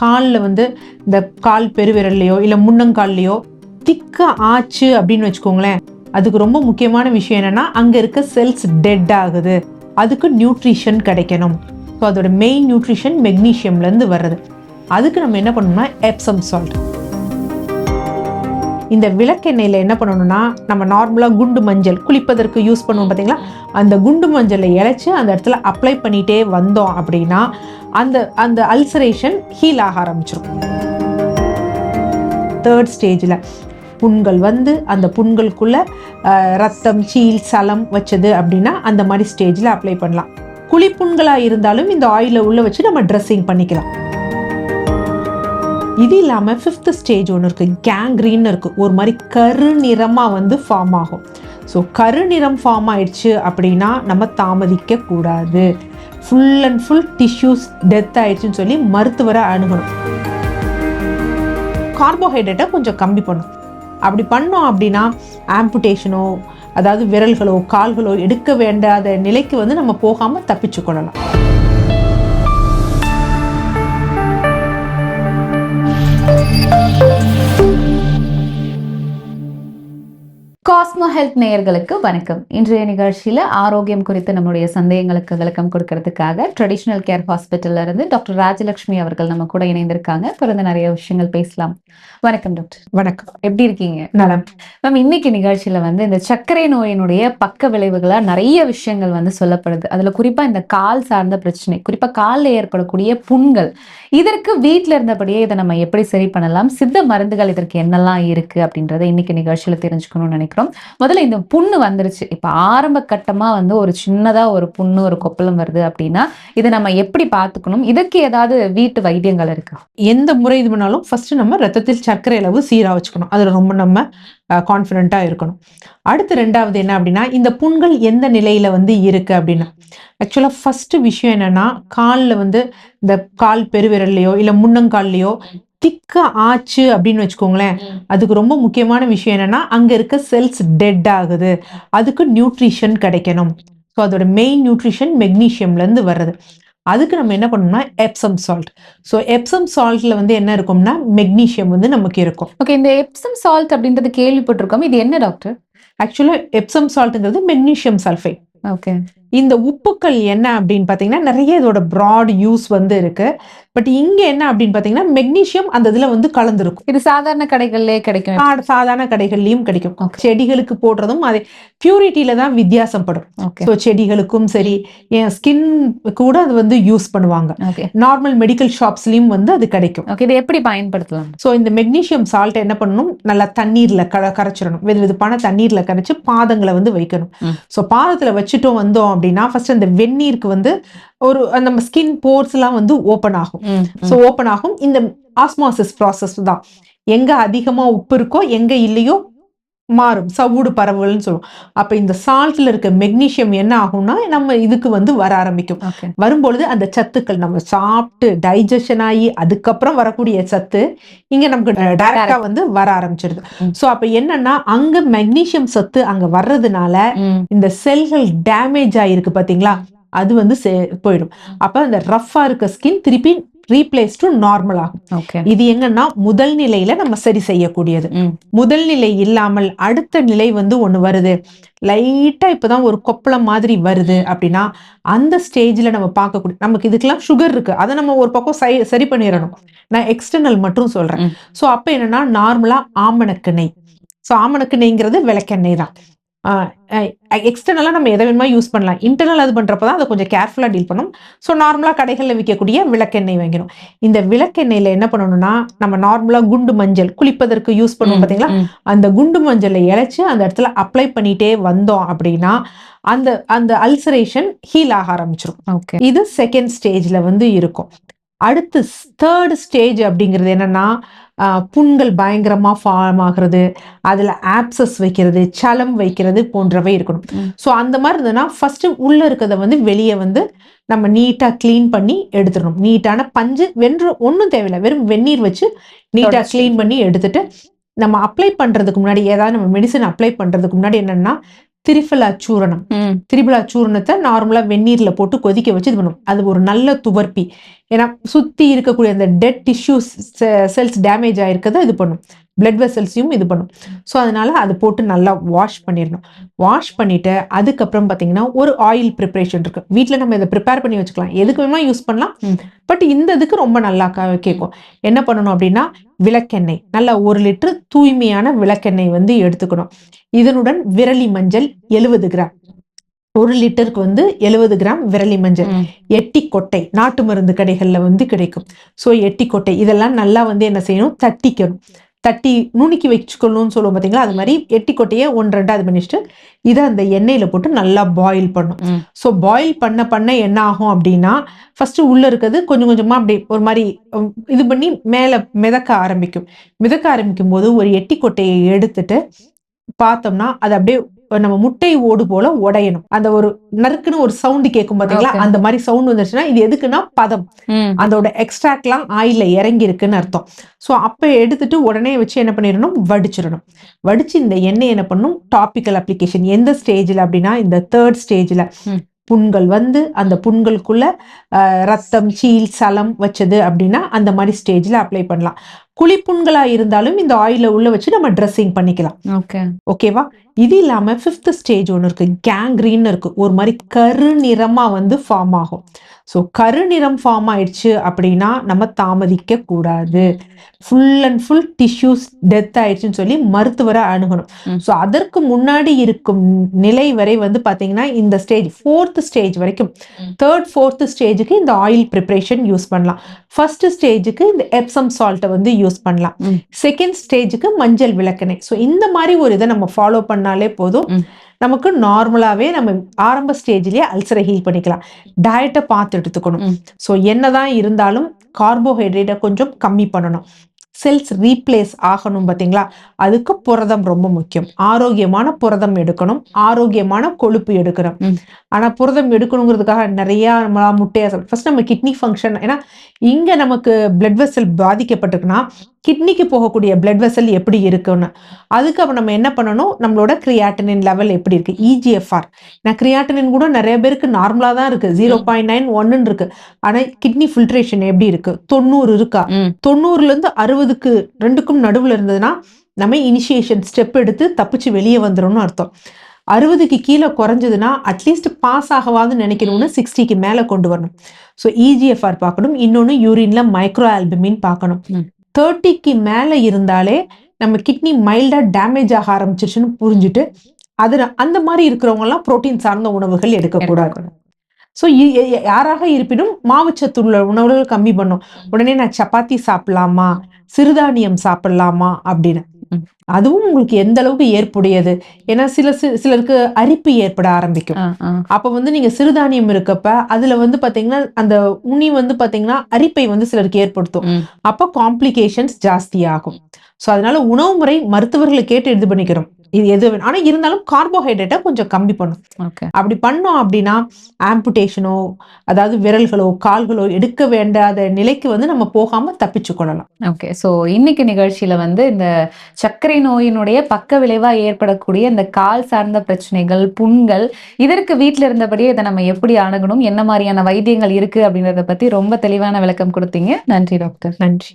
காலில் வந்து இந்த கால் பெருவிரல்லையோ இல்லை முன்னங்கால்லையோ திக்கா ஆச்சு அப்படின்னு வச்சுக்கோங்களேன். அதுக்கு ரொம்ப முக்கியமான விஷயம் என்னன்னா அங்கே இருக்க செல்ஸ் டெட் ஆகுது. அதுக்கு நியூட்ரிஷன் கிடைக்கணும். ஸோ அதோட மெயின் நியூட்ரிஷன் மெக்னீஷியம்லேருந்து வர்றது. அதுக்கு நம்ம என்ன பண்ணணும்னா எப்சம் சால்ட் இந்த விளக்கெண்ணெயில் என்ன பண்ணணும்னா நம்ம நார்மலாக குண்டு மஞ்சள் குளிப்பதற்கு யூஸ் பண்ணுவோம் பார்த்தீங்களா? அந்த குண்டு மஞ்சளை இழைச்சி அந்த இடத்துல அப்ளை பண்ணிகிட்டே வந்தோம் அப்படின்னா அந்த அந்த அல்சரேஷன் ஹீல் ஆக ஆரம்பிச்சிடும் தேர்ட் ஸ்டேஜில் புண்கள் வந்து அந்த புண்களுக்குள்ளே ரத்தம் சீல் சலம் வச்சது அப்படின்னா அந்த மாதிரி ஸ்டேஜில் அப்ளை பண்ணலாம். குழிப்புண்களாக இருந்தாலும் இந்த ஆயிலை உள்ள வச்சு நம்ம ட்ரெஸ்ஸிங் பண்ணிக்கலாம். இது இல்லாமல் ஃபிஃப்த் ஸ்டேஜ் ஒன்று இருக்குது கேங்க்ரீன் இருக்குது ஒரு மாதிரி கரு நிறமாக வந்து ஃபார்ம் ஆகும். ஸோ கரு நிறம் ஃபார்ம் ஆயிடுச்சு அப்படின்னா நம்ம தாமதிக்க கூடாது. Full and full tissues death ஆயிடுச்சுன்னு சொல்லி மருத்துவரை அணுகணும். கார்போஹைட்ரேட்டை கொஞ்சம் கம்மி பண்ணும். அப்படி பண்ணோம் அப்படின்னா ஆம்புடேஷனோ அதாவது விரல்களோ கால்களோ எடுக்க வேண்டாத நிலைக்கு வந்து நம்ம போகாமல் தப்பிச்சு கொள்ளலாம். காஸ்மோ ஹெல்த் நேயர்களுக்கு வணக்கம். இன்றைய நிகழ்ச்சியில ஆரோக்கியம் குறித்து நம்முடைய சந்தேகங்களுக்கு விளக்கம் கொடுக்கறதுக்காக ட்ரெடிஷனல் கேர் ஹாஸ்பிட்டல்ல இருந்து டாக்டர் ராஜலட்சுமி அவர்கள் நம்ம கூட இணைந்திருக்காங்க. தொடர்ந்து நிறைய விஷயங்கள் பேசலாம். வணக்கம் டாக்டர். வணக்கம். எப்படி இருக்கீங்க? நலம். மேம் இன்னைக்கு நிகழ்ச்சியில வந்து இந்த சர்க்கரை நோயினுடைய பக்க விளைவுகளா நிறைய விஷயங்கள் வந்து சொல்லப்படுது. அதுல குறிப்பா இந்த கால் சார்ந்த பிரச்சனை குறிப்பா கால்ல ஏற்படக்கூடிய புண்கள். இதற்கு வீட்ல இருந்தபடியே இதை நம்ம எப்படி சரி பண்ணலாம்? சித்த மருந்துகள் இதற்கு என்னெல்லாம் இருக்கு அப்படின்றத இன்னைக்கு நிகழ்ச்சியில தெரிஞ்சுக்கணும்னு நினைக்கிறோம் முதல்ல இந்த புண்ணு வந்துருச்சு. இப்ப ஆரம்ப கட்டமா வந்து ஒரு சின்னதா ஒரு புண்ணு ஒரு கொப்பளம் வருது அப்படின்னா இதை நம்ம எப்படி பார்த்துக்கணும்? இதுக்கு ஏதாவது வீட்டு வைத்தியங்கள் இருக்கா? எந்த முறை இது பண்ணாலும் ஃபர்ஸ்ட் நம்ம ரத்தத்தில் சர்க்கரை அளவு சீராக வச்சுக்கணும். அதில் ரொம்ப நம்ம கான்ஃபிடென்ட்டாக இருக்கணும். அடுத்து ரெண்டாவது என்ன அப்படின்னா இந்த புண்கள் எந்த நிலையில வந்து இருக்கு அப்படின்னா ஆக்சுவலாக ஃபர்ஸ்ட் விஷயம் என்னன்னா காலில் வந்து இந்த கால் பெருவிரல்லையோ இல்லை முன்னங்கால்லையோ திக்க ஆச்சு அப்படின்னு வச்சுக்கோங்களேன். அதுக்கு ரொம்ப முக்கியமான விஷயம் என்னன்னா அங்க இருக்க செல்ஸ் டெட் ஆகுது. அதுக்கு நியூட்ரிஷன் கிடைக்கணும். ஸோ அதோட மெயின் நியூட்ரிஷன் மெக்னீஷியம்லேருந்து வர்றது. அதுக்கு நம்ம என்ன பண்ணணும்னா எப்சம் சால்ட் ஸோ எப்சம் சால்ட்ல வந்து என்ன இருக்கும்னா மெக்னீஷியம் வந்து நமக்கு இருக்கும். ஓகே இந்த எப்சம் சால்ட் அப்படின்றது கேள்விப்பட்டிருக்கோம். இது என்ன டாக்டர் ஆக்சுவலாக எப்சம் சால்ட்டுங்கிறது மெக்னீஷியம் சல்ஃபைட் ஓகே இந்த உப்புக்கள் என்ன அப்படின்னு பார்த்தீங்கன்னா நிறைய இதோட ப்ராட் யூஸ் வந்து இருக்கு. பட் இங்க என்ன அப்படின்னு பார்த்தீங்கன்னா மெக்னீஷியம் அந்த இதுல வந்து கலந்துருக்கும். இது சாதாரண கடைகள்லயே கிடைக்கும். சாதாரண கடைகள்லயும் கிடைக்கும். செடிகளுக்கு போடுறதும் அதே பியூரிட்டியில தான் வித்தியாசம் படும் ஸோ செடிகளுக்கும் சரி என் ஸ்கின் கூட அது வந்து யூஸ் பண்ணுவாங்க. நார்மல் மெடிக்கல் ஷாப்ஸ்லயும் வந்து அது கிடைக்கும். ஓகே இதை எப்படி பயன்படுத்தலாம்? ஸோ இந்த மெக்னீஷியம் சால்ட் என்ன பண்ணணும்? நல்லா தண்ணீர்ல க கரைச்சிடணும். வெது வெதுப்பான தண்ணீர்ல கரைச்சு பாதங்களை வந்து வைக்கணும். ஸோ பாதத்துல வச்சுட்டோம் வந்தோம் அப்படின்னா ஃபர்ஸ்ட் அந்த வெந்நீருக்கு வந்து ஒரு நம்ம ஸ்கின் போர்ஸ் எல்லாம் வந்து ஓப்பன் ஆகும். ஸோ ஓப்பன் ஆகும். இந்த ஆஸ்மாசிஸ் ப்ராசஸ் தான். எங்க அதிகமா உப்பு இருக்கோ எங்க இல்லையோ மாறும். சவுடு பரவல்னு சொல்லுவோம். அப்ப இந்த சால்ட்ல இருக்க மெக்னீஷியம் என்ன ஆகும்னா நம்ம இதுக்கு வந்து வர ஆரம்பிக்கும். வரும்பொழுது அந்த சத்துக்கள் நம்ம சாப்பிட்டு டைஜஷன் ஆகி அதுக்கப்புறம் வரக்கூடிய சத்து இங்க நமக்கு டைரக்டா வந்து வர ஆரம்பிச்சிருது. சோ அப்ப என்னன்னா அங்க மெக்னீசியம் சத்து அங்க வர்றதுனால இந்த செல்கள் டேமேஜ் ஆயிருக்கு பாத்தீங்களா? அது வந்து போயிடும். அப்ப அந்த ரஃப்பா இருக்க ஸ்கின் திருப்பி ரீப்ளேஸ் டு நார்மல் ஆகும். இது எங்கன்னா முதல் நிலையில நம்ம சரி செய்யக்கூடியது. முதல் நிலை இல்லாமல் அடுத்த நிலை வந்து ஒண்ணு வருது. லைட்டா இப்பதான் ஒரு கொப்பளம் மாதிரி வருது அப்படின்னா அந்த ஸ்டேஜ்ல நம்ம பார்க்கக்கூடிய நமக்கு இதுக்கெல்லாம் சுகர் இருக்கு. அதை நம்ம ஒரு பக்கம் சரி பண்ணிடணும். நான் எக்ஸ்டர்னல் மட்டும் சொல்றேன். ஸோ அப்ப என்னன்னா நார்மலா ஆமணக்கு நெய் ஸோ ஆமணக்கு நெய்ங்கிறது விளக்கெண்ணெய் தான். எக்ஸ்டர்னலாக நம்ம எதை வேணுமா யூஸ் பண்ணலாம். இன்டர்னல் அது பண்ணுறப்ப தான் அதை கொஞ்சம் கேர்ஃபுல்லாக டீல் பண்ணும். ஸோ நார்மலாக கடைகளில் விற்கக்கூடிய விளக்கெண்ணெய் வாங்கணும் இந்த விளக்கெண்ணெயில் என்ன பண்ணணும்னா நம்ம நார்மலாக குண்டு மஞ்சள் குளிப்பதற்கு யூஸ் பண்ணுவோம் பார்த்தீங்களா அந்த குண்டு மஞ்சளை இழைச்சி அந்த இடத்துல அப்ளை பண்ணிட்டே வந்தோம் அப்படின்னா அந்த அந்த அல்சரேஷன் ஹீல் ஆக ஆரம்பிச்சிடும் ஓகே இது செகண்ட் ஸ்டேஜ்ல வந்து இருக்கும். அடுத்து தேர்ட் ஸ்டேஜ் அப்படிங்கிறது என்னன்னா புண்கள் பயங்கரமா ஃபார்ம் ஆகுறது அதுல ஆப்சஸ் வைக்கிறது சலம் வைக்கிறது போன்றவை இருக்கணும். ஸோ அந்த மாதிரி இருந்ததுன்னா ஃபர்ஸ்ட் உள்ள இருக்கிறத வந்து வெளியே வந்து நம்ம நீட்டா க்ளீன் பண்ணி எடுத்துடணும் நீட்டான பஞ்சு வென்று ஒன்றும் தேவையில்லை வெறும் வெந்நீர் வச்சு நீட்டா தொடச்சு. க்ளீன் பண்ணி எடுத்துட்டு நம்ம அப்ளை பண்றதுக்கு முன்னாடி ஏதாவது நம்ம மெடிசன் அப்ளை பண்றதுக்கு முன்னாடி என்னன்னா திரிஃபலா சூரணம். ம், திரிபலா சூரணத்தை நார்மலா வெந்நீர்ல போட்டு கொதிக்க வச்சு இது பண்ணும். அது ஒரு நல்ல துவர்ப்பி. ஏன்னா சுத்தி இருக்கக்கூடிய அந்த டெட் டிஷ்யூஸ் செல்ஸ் டேமேஜ் ஆயிருக்கதை இது பண்ணும். பிளட் வெசல்ஸையும் இது பண்ணும். ஸோ அதனால அது போட்டு நல்லா வாஷ் பண்ணிடணும் வாஷ் பண்ணிட்டு அதுக்கப்புறம் பார்த்தீங்கன்னா ஒரு ஆயில் ப்ரிப்பரேஷன் இருக்கு. வீட்டில் நம்ம இதை ப்ரிப்பேர் பண்ணி வச்சுக்கலாம். எதுக்கு வேணுமா யூஸ் பண்ணலாம். பட் இந்த இதுக்கு ரொம்ப நல்லா கேட்கும் என்ன பண்ணணும் அப்படின்னா விளக்கெண்ணெய். நல்லா ஒரு லிட்டர் தூய்மையான விளக்கெண்ணெய் வந்து எடுத்துக்கணும். இதனுடன் விரலி மஞ்சள் எழுபது கிராம். ஒரு லிட்டருக்கு வந்து எழுபது கிராம் விரலி மஞ்சள். எட்டி கொட்டை. நாட்டு மருந்து கடைகள்ல வந்து கிடைக்கும். ஸோ எட்டி கொட்டை. இதெல்லாம் நல்லா வந்து என்ன செய்யணும்? தட்டிக்கணும். தட்டி நுணுக்கி வச்சுக்கணும்னு சொல்லுவோம் பார்த்தீங்களா அது மாதிரி எட்டி கொட்டையை ஒன்று ரெண்டு அது பண்ணிட்டு இதை அந்த எண்ணெயில் போட்டு நல்லா பாயில் பண்ணும். ஸோ பாயில் பண்ண பண்ண என்ன ஆகும் அப்படின்னா ஃபர்ஸ்ட் உள்ள இருக்கிறது கொஞ்சம் கொஞ்சமா அப்படி ஒரு மாதிரி இது பண்ணி மேலே மிதக்க ஆரம்பிக்கும். மிதக்க ஆரம்பிக்கும் போது ஒரு எட்டி கொட்டையை எடுத்துட்டு பார்த்தோம்னா அது அப்படியே நம்ம முட்டை ஓடு போல உடையணும். அந்த ஒரு நறுக்குன்னு ஒரு சவுண்டு கேட்கும் பாத்தீங்களா. அந்த மாதிரி சவுண்ட் வந்துருச்சுன்னா இது எதுக்குன்னா பதம். அதோட எக்ஸ்ட்ராக்ட்லாம் ஆயில்ல இறங்கி இருக்குன்னு அர்த்தம். ஸோ அப்போ எடுத்துட்டு உடனே வச்சு என்ன பண்ணிடணும் வடிச்சிடணும் வடிச்சு இந்த எண்ணெய் என்ன பண்ணணும் டாபிக்கல் அப்ளிகேஷன் எந்த ஸ்டேஜில் அப்படின்னா இந்த தேர்ட் ஸ்டேஜில். புண்கள் வந்து அந்த புண்களுக்குள்ள ரத்தம் சீல் சலம் வச்சது அப்படின்னா அந்த மாதிரி ஸ்டேஜில் அப்ளை பண்ணலாம். குழிப்புண்களா இருந்தாலும் இந்த ஆயில உள்ள வச்சு நம்ம ட்ரெஸ்ஸிங் பண்ணிக்கலாம். ஓகே ஓகேவா இது இல்லாம ஃபிஃப்த் ஸ்டேஜ் ஒன்று இருக்கு. கேங்க்ரீன் இருக்கு. ஒரு மாதிரி கருநிறமா வந்து ஃபார்ம் ஆகும். ஸோ கருநிறம் ஃபார்ம் ஆயிடுச்சு அப்படின்னா நம்ம தாமதிக்க கூடாது full and full tissues death ஆயிடுச்சுன்னு சொல்லி மருத்துவரை அணுகணும். ஸோ அதற்கு முன்னாடி இருக்கும் நிலை வரை வந்து பாத்தீங்கன்னா இந்த ஸ்டேஜ் ஃபோர்த் ஸ்டேஜ் வரைக்கும். தேர்ட் ஃபோர்த் ஸ்டேஜுக்கு இந்த ஆயில் ப்ரிப்பரேஷன் யூஸ் பண்ணலாம் ஃபர்ஸ்ட் ஸ்டேஜுக்கு இந்த எப்சம் சால்ட்டை வந்து யூஸ் பண்ணலாம். செகண்ட் ஸ்டேஜுக்கு மஞ்சள் விளக்கெண்ணெய் ஸோ இந்த மாதிரி ஒரு இதை நம்ம ஃபாலோ பண்ணாலே போதும். நமக்கு நார்மலாவே நம்ம ஆரம்ப ஸ்டேஜ்லயே அல்சரை ஹீல் பண்ணிக்கலாம். டயட்டை பார்த்து எடுத்துக்கணும். ஸோ என்னதான் இருந்தாலும் கார்போஹைட்ரேட்டை கொஞ்சம் கம்மி பண்ணணும். செல்ஸ் ரீப்ளேஸ் ஆகணும் பார்த்தீங்களா? அதுக்கு புரதம் ரொம்ப முக்கியம். ஆரோக்கியமான புரதம் எடுக்கணும். ஆரோக்கியமான கொழுப்பு எடுக்கணும். ம். ஆனா புரதம் எடுக்கணுங்கிறதுக்காக நிறைய நம்மளா முட்டையா ஃபர்ஸ்ட் நம்ம கிட்னி ஃபங்க்ஷன் ஏன்னா இங்க நமக்கு பிளட் வெசல் பாதிக்கப்பட்டிருக்குன்னா கிட்னிக்கு போகக்கூடிய பிளட் வெசல் எப்படி இருக்குன்னு. அதுக்கு அப்ப நம்ம என்ன பண்ணணும்? நம்மளோட கிரியாட்டனின் லெவல் எப்படி இருக்கு? E இஜிஎஃப்ஆர் நான் கிரியாட்டனின் கூட நிறைய பேருக்கு நார்மலா தான் இருக்கு. ஜீரோ பாயிண்ட் நைன் ஒன்னு இருக்கு. ஆனா கிட்னி ஃபில்ட்ரேஷன் எப்படி இருக்கு? தொண்ணூறு இருக்கா? ம், தொண்ணூறுல இருந்து அறுபதுக்கு ரெண்டுக்கும் நடுவுல இருந்ததுன்னா நம்ம இனிஷியேஷன் ஸ்டெப் எடுத்து தப்பிச்சு வெளியே வந்துடும்னு அர்த்தம். அறுபதுக்கு கீழே குறைஞ்சதுன்னா அட்லீஸ்ட் பாஸ் ஆகவாது நினைக்கணும்னு சிக்ஸ்டிக்கு மேலே கொண்டு வரணும். ஸோ இஜிஎஃப்ஆர் பார்க்கணும். இன்னொன்று யூரின்ல மைக்ரோ ஆல்பமின் பார்க்கணும். தேர்ட்டிக்கு மேலே இருந்தாலே நம்ம கிட்னி மைல்டாக டேமேஜ் ஆக ஆரம்பிச்சிருச்சுன்னு புரிஞ்சுட்டு அது அந்த மாதிரி இருக்கிறவங்கலாம் புரோட்டீன் சார்ந்த உணவுகள் எடுக்கக்கூடாது ஸோ யாராக இருப்பினும் மாவுச்சத்துள்ள உணவுகள் கம்மி பண்ணும். உடனே நான் சப்பாத்தி சாப்பிடலாமா? சிறுதானியம் சாப்பிடலாமா? அப்படின்னு. அதுவும் உங்களுக்கு எந்த அளவுக்கு ஏற்புடையது? ஏன்னா சில சிலருக்கு அரிப்பு ஏற்பட ஆரம்பிக்கும். அப்ப வந்து நீங்க சிறுதானியம் இருக்கப்ப அதுல வந்து பாத்தீங்கன்னா அந்த உனி வந்து பாத்தீங்கன்னா அரிப்பை வந்து சிலருக்கு ஏற்படுத்தும். அப்போ காம்ப்ளிகேஷன்ஸ் ஜாஸ்தி ஆகும் ஸோ அதனால உணவு முறை மருத்துவர்களை கேட்டு இது பண்ணிக்கிறோம். இது எது வேணும்? ஆனா இருந்தாலும் கார்போஹைட்ரேட்டை கொஞ்சம் கம்மி பண்ணும் அப்படி பண்ணோம் அப்படின்னா ஆம்புடேஷனோ அதாவது விரல்களோ கால்களோ எடுக்க வேண்டாத நிலைக்கு வந்து நம்ம போகாம தப்பிச்சு கொள்ளலாம். ஓகே ஸோ இன்னைக்கு நிகழ்ச்சியில வந்து இந்த சர்க்கரை நோயினுடைய பக்க விளைவா ஏற்படக்கூடிய இந்த கால் சார்ந்த பிரச்சனைகள் புண்கள் இதற்கு வீட்டில் இருந்தபடியே இதை நம்ம எப்படி அணுகணும் என்ன மாதிரியான வைத்தியங்கள் இருக்கு அப்படின்றத பத்தி ரொம்ப தெளிவான விளக்கம் கொடுத்தீங்க. நன்றி டாக்டர். நன்றி.